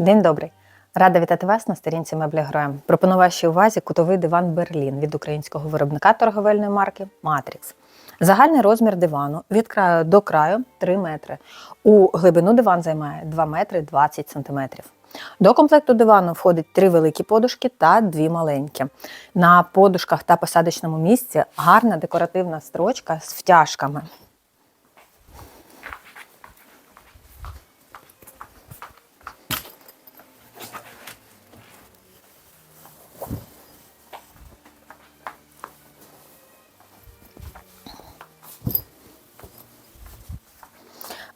День добрий. Рада вітати вас на сторінці меблі Гроєм. Пропоную вашій увазі кутовий диван Берлін від українського виробника торговельної марки Матрікс. Загальний розмір дивану від краю до краю 3 метри. У глибину диван займає 2 метри 20 сантиметрів. До комплекту дивану входить три великі подушки та дві маленькі. На подушках та посадочному місці гарна декоративна строчка з втяжками.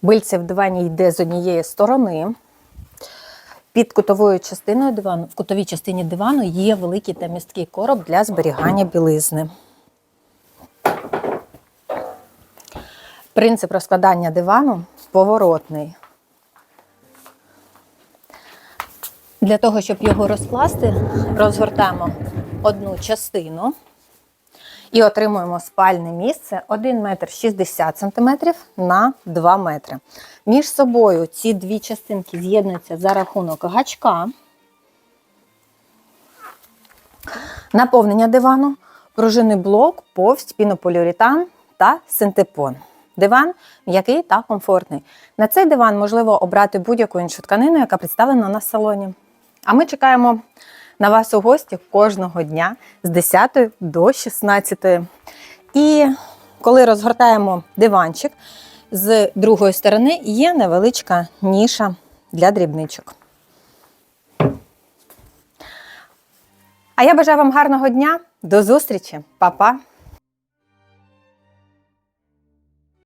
Бильце в дивані йде з однієї сторони. Під кутовою частиною дивану, в кутовій частині дивану є великий та місткий короб для зберігання білизни. Принцип розкладання дивану поворотний. Для того, щоб його розкласти, розгортаємо одну частину і отримуємо спальне місце 1 метр 60 сантиметрів на 2 метри. Між собою ці дві частинки з'єднуються за рахунок гачка. Наповнення дивану, пружинний блок, повсть, пінополіуретан та синтепон. Диван м'який та комфортний. На цей диван можливо обрати будь-яку іншу тканину, яка представлена на салоні. А ми чекаємо на вас у гості кожного дня з 10 до 16. І коли розгортаємо диванчик, з другої сторони є невеличка ніша для дрібничок. А я бажаю вам гарного дня. До зустрічі, Па-па!